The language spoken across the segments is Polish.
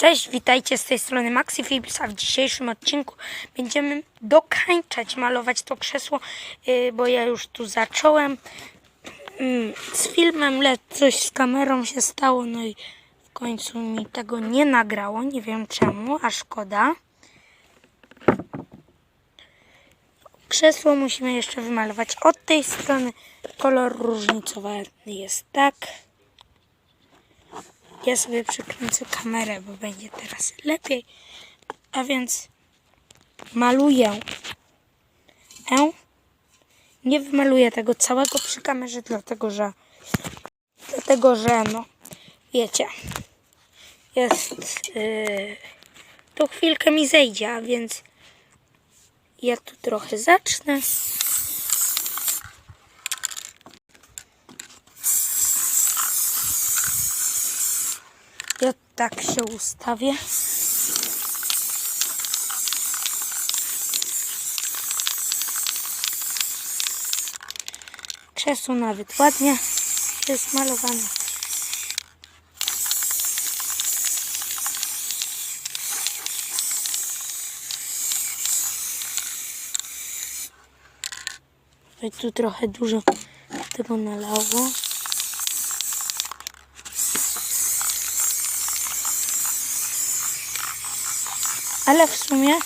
Cześć, witajcie z tej strony Maxi Philips, a w dzisiejszym odcinku będziemy dokańczać malować to krzesło, yy, bo ja już tu zacząłem mm, z filmem, lecz coś z kamerą się stało, no i w końcu mi tego nie nagrało, nie wiem czemu, a szkoda. Krzesło musimy jeszcze wymalować od tej strony, kolor różnicowany jest tak. Ja sobie przykręcę kamerę, bo będzie teraz lepiej. A więc maluję. E. Nie wymaluję tego całego przy kamerze, dlatego że dlatego, że no wiecie jest yy, to chwilkę mi zejdzie, a więc ja tu trochę zacznę. Ja tak się ustawię. Krzesło nawet ładnie jest malowane. Tu trochę dużo tego nalało. Ale w sumie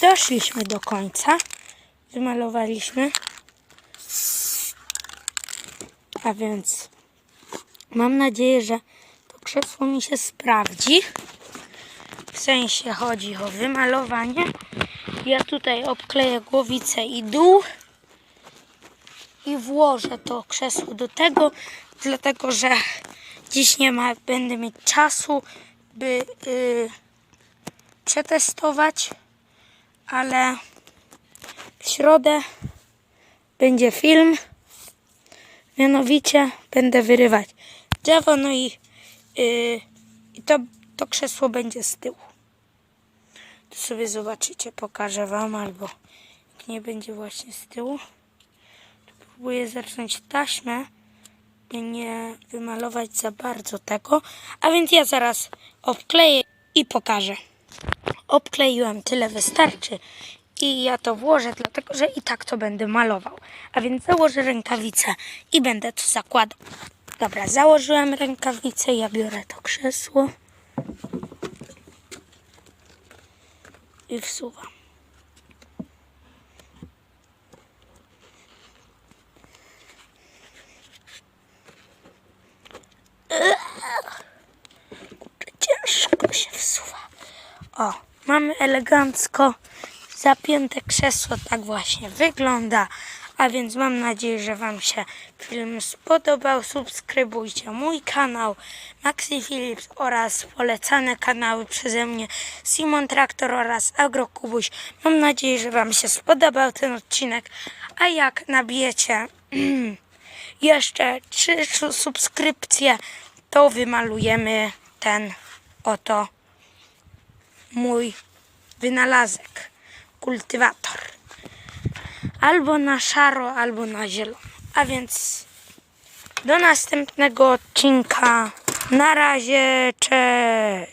doszliśmy do końca. Wymalowaliśmy. A więc mam nadzieję, że to krzesło mi się sprawdzi. W sensie chodzi o wymalowanie. Ja tutaj obkleję głowicę i dół i włożę to krzesło do tego, dlatego że dziś nie ma, będę mieć czasu, by y, przetestować, ale w środę będzie film. Mianowicie będę wyrywać drzewo, no i, y, i to, to krzesło będzie z tyłu. Tu sobie zobaczycie, pokażę Wam, albo jak nie będzie właśnie z tyłu. To próbuję zacząć taśmę, nie wymalować za bardzo tego. A więc ja zaraz obkleję i pokażę. Obkleiłem, tyle wystarczy. I ja to włożę, dlatego że i tak to będę malował. A więc założę rękawice i będę to zakładał. Dobra, założyłem rękawice, ja biorę to krzesło. i wsuwam. O, mamy elegancko zapięte krzesło. Tak właśnie wygląda. A więc mam nadzieję, że Wam się film spodobał. Subskrybujcie mój kanał Maxi Philips oraz polecane kanały przeze mnie Simon Traktor oraz Agrokubuś. Mam nadzieję, że Wam się spodobał ten odcinek. A jak nabijecie jeszcze trzy su- subskrypcje, to wymalujemy ten oto mój wynalazek. Kultywator albo na szaro, albo na zielono. A więc do następnego odcinka. Na razie, cześć!